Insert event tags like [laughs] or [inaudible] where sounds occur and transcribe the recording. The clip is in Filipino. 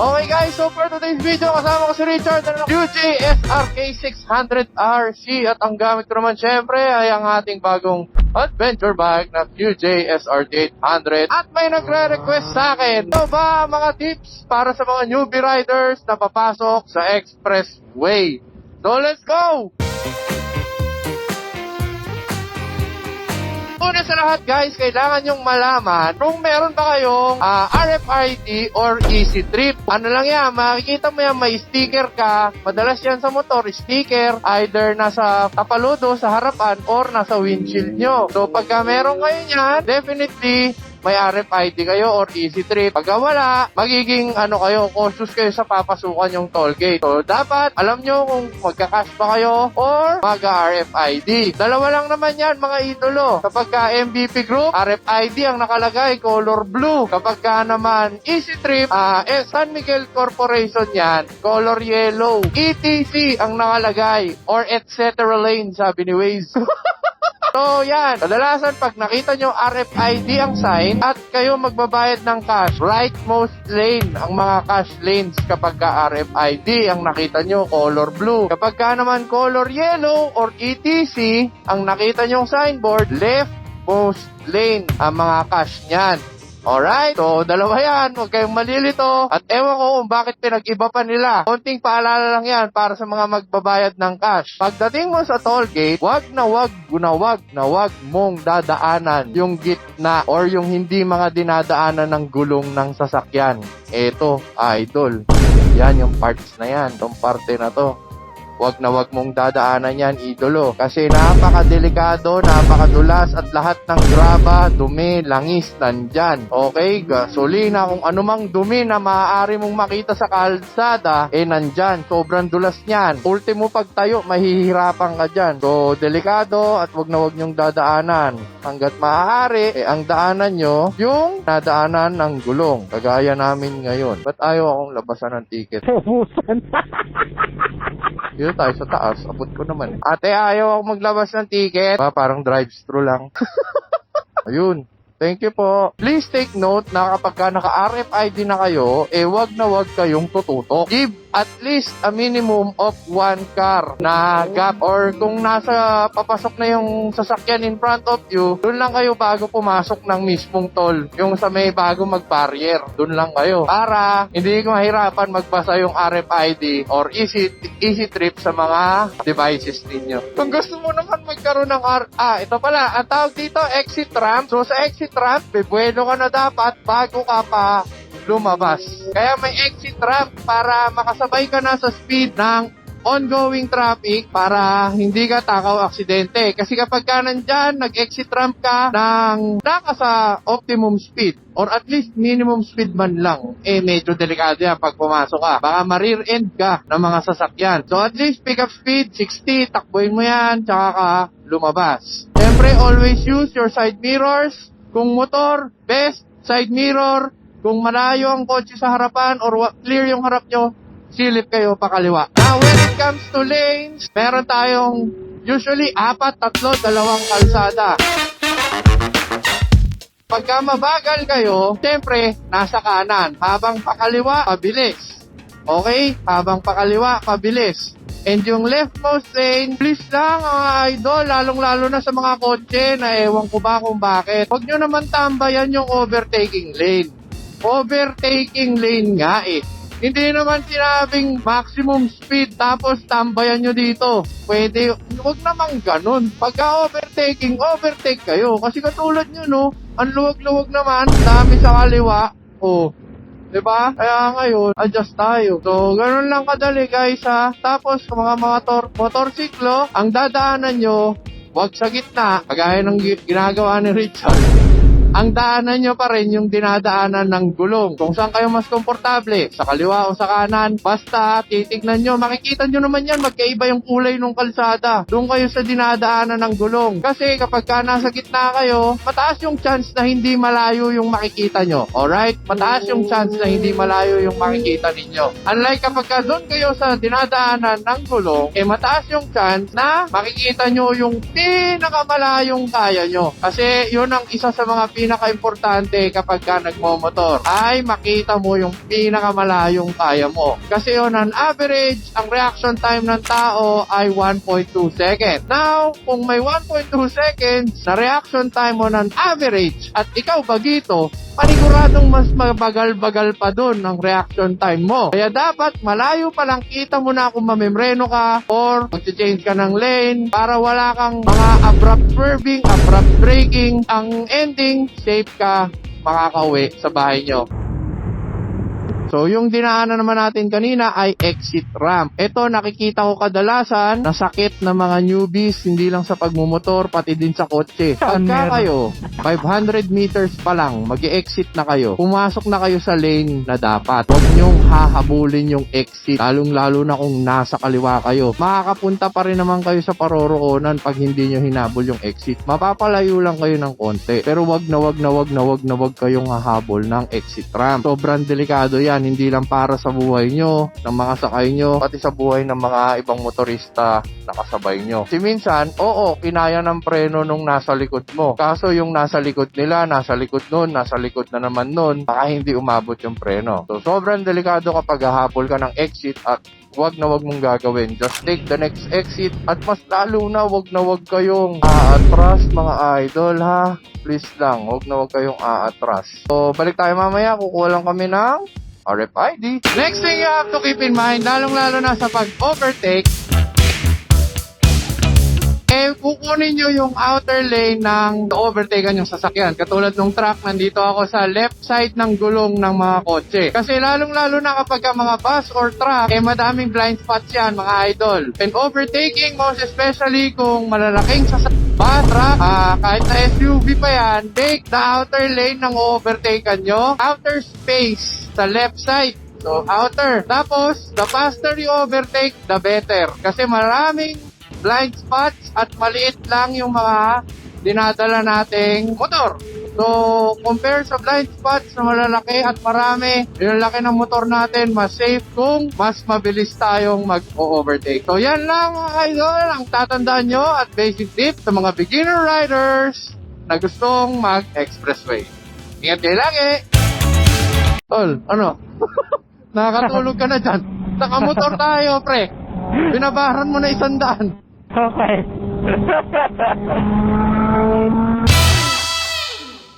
Okay guys, so for today's video, kasama ko si Richard ng UJ SRK 600RC at ang gamit ko naman syempre ay ang ating bagong adventure bike na QJ SRT 800 at may nagre-request sa akin ito ba mga tips para sa mga newbie riders na papasok sa expressway so let's go! Una sa lahat guys, kailangan nyong malaman kung meron ba kayong ah, RFID or Easy Trip. Ano lang yan, makikita mo yan, may sticker ka. Madalas yan sa motor, sticker, either nasa kapaludo, sa harapan, or nasa windshield nyo. So pagka meron kayo yan, definitely may RFID kayo or easy trip. Pagka wala, magiging ano kayo, cautious kayo sa papasukan yung toll gate. So, dapat alam nyo kung magka-cash ba kayo or mag-RFID. Dalawa lang naman yan, mga idolo. Kapag ka MVP group, RFID ang nakalagay, color blue. Kapag ka naman easy trip, ah, eh, San Miguel Corporation yan, color yellow. ETC ang nakalagay or etc. lane, sabi ni Waze. [laughs] So, yan. Kadalasan, pag nakita nyo RFID ang sign at kayo magbabayad ng cash, rightmost lane ang mga cash lanes kapag ka RFID ang nakita nyo, color blue. Kapag ka naman color yellow or ETC, ang nakita nyo signboard, leftmost lane ang mga cash niyan. Alright? So, dalawa yan. Huwag kayong malilito. At ewan ko kung bakit pinag-iba pa nila. Konting paalala lang yan para sa mga magbabayad ng cash. Pagdating mo sa toll gate, wag na wag na wag na wag mong dadaanan yung gitna or yung hindi mga dinadaanan ng gulong ng sasakyan. Eto, idol. Yan yung parts na yan. Itong parte na to wag na wag mong dadaanan yan, idolo. Kasi napakadelikado, napakadulas at lahat ng graba, dumi, langis, nandyan. Okay, gasolina, kung anumang dumi na maaari mong makita sa kalsada, eh nandyan. Sobrang dulas niyan. Ultimo pagtayo, mahihirapan ka dyan. So, delikado at wag na wag nyong dadaanan. Hanggat maaari, eh ang daanan nyo, yung nadaanan ng gulong. Kagaya namin ngayon. Ba't ayaw akong labasan ng ticket? [laughs] Dito tayo sa taas. Abot ko naman. Ate, ayaw ako maglabas ng ticket. Ah, parang drive-thru lang. [laughs] Ayun. Thank you po. Please take note na kapag ka naka-RFID na kayo, eh wag na wag kayong tututok. Give at least a minimum of one car na gap or kung nasa papasok na yung sasakyan in front of you, doon lang kayo bago pumasok ng mismong toll. Yung sa may bago mag-barrier, doon lang kayo. Para hindi ko mahirapan magbasa yung RFID or easy easy trip sa mga devices ninyo. Kung gusto mo naman magkaroon ng R ah, ito pala, ang tawag dito exit ramp. So sa exit ramp, bebueno ka na dapat bago ka pa lumabas. Kaya may exit ramp para makasabay ka na sa speed ng ongoing traffic para hindi ka takaw aksidente. Kasi kapag ka nandyan, nag-exit ramp ka ng naka sa optimum speed or at least minimum speed man lang, eh medyo delikado yan pag pumasok ka. Baka ma-rear end ka ng mga sasakyan. So at least pick up speed, 60, takbuhin mo yan, tsaka ka lumabas. Siyempre, always use your side mirrors. Kung motor, best, side mirror, kung malayo ang kotse sa harapan or clear yung harap nyo, silip kayo pakaliwa. Now, when it comes to lanes, meron tayong usually apat, tatlo, dalawang kalsada. Pagka mabagal kayo, siyempre, nasa kanan. Habang pakaliwa, pabilis. Okay? Habang pakaliwa, pabilis. And yung leftmost lane, please lang mga idol, lalong-lalo na sa mga kotse na ewan ko ba kung bakit. Huwag nyo naman tambayan yung overtaking lane. Overtaking lane nga eh. Hindi naman sinabing maximum speed tapos tambayan nyo dito. Pwede, huwag naman ganun. Pagka overtaking, overtake kayo. Kasi katulad nyo no, ang luwag-luwag naman, dami sa kaliwa. Oh, 'Di ba? Kaya ngayon, adjust tayo. So, ganun lang kadali guys ha. Tapos, mga motor, motorsiklo, ang dadaanan nyo, wag sa gitna, kagaya ng gi- ginagawa ni Richard. Ang daanan nyo pa rin yung dinadaanan ng gulong. Kung saan kayo mas komportable, sa kaliwa o sa kanan, basta titignan nyo, makikita nyo naman yan, magkaiba yung kulay ng kalsada. Doon kayo sa dinadaanan ng gulong. Kasi kapag ka nasa gitna kayo, mataas yung chance na hindi malayo yung makikita nyo. Alright? Mataas yung chance na hindi malayo yung makikita ninyo. Unlike kapag ka doon kayo sa dinadaanan ng gulong, eh mataas yung chance na makikita nyo yung pinakamalayong kaya nyo. Kasi yun ang isa sa mga pinaka-importante kapag ka nagmomotor ay makita mo yung pinakamalayong kaya mo. Kasi on an average, ang reaction time ng tao ay 1.2 seconds. Now, kung may 1.2 seconds na reaction time on an average at ikaw bagito, paniguradong mas mabagal-bagal pa dun ang reaction time mo. Kaya dapat malayo pa lang kita mo na kung mamemreno ka or mag-change ka ng lane para wala kang mga abrupt swerving, abrupt braking. Ang ending, safe ka makakauwi sa bahay nyo. So, yung dinaanan naman natin kanina ay exit ramp. Ito, nakikita ko kadalasan na sakit ng mga newbies, hindi lang sa pagmumotor, pati din sa kotse. Pagka kayo, 500 meters pa lang, mag exit na kayo. Pumasok na kayo sa lane na dapat. Huwag nyong hahabulin yung exit, lalong-lalo na kung nasa kaliwa kayo. Makakapunta pa rin naman kayo sa paroroonan pag hindi nyo hinabol yung exit. Mapapalayo lang kayo ng konti. Pero wag na wag na wag na wag na wag kayong hahabol ng exit ramp. Sobrang delikado yan, hindi lang para sa buhay nyo, ng mga sakay nyo, pati sa buhay ng mga ibang motorista na kasabay nyo. Si minsan, oo, kinaya ng preno nung nasa likod mo. Kaso yung nasa likod nila, nasa likod nun, nasa likod na naman nun, baka hindi umabot yung preno. So, sobrang delikado kapag hahabol ka ng exit at wag na wag mong gagawin. Just take the next exit at mas lalo na wag na wag kayong aatras mga idol ha. Please lang, wag na wag kayong aatras. So, balik tayo mamaya. Kukuha lang kami ng RFID. Next thing you have to keep in mind, lalong-lalo na sa pag-overtake, eh, kukunin nyo yung outer lane ng overtaken yung sasakyan. Katulad ng truck, nandito ako sa left side ng gulong ng mga kotse. Kasi lalong-lalo na kapag ka mga bus or truck, eh madaming blind spots yan, mga idol. And overtaking, most especially kung malalaking sasakyan, truck, ah, kahit na SUV pa yan, take the outer lane ng overtaken nyo. Outer space sa left side. So, outer. Tapos, the faster you overtake, the better. Kasi maraming blind spots at maliit lang yung mga dinadala nating motor. So, compare sa blind spots na malalaki at marami, yung laki ng motor natin, mas safe kung mas mabilis tayong mag-overtake. So, yan lang mga idol, ang tatandaan nyo at basic tip sa mga beginner riders na gustong mag-expressway. Ingat kayo lagi! Tol, ano? [laughs] Nakakatulog ka na dyan. Nakamotor tayo, pre. Binabaran mo na isang daan. Okay. [laughs]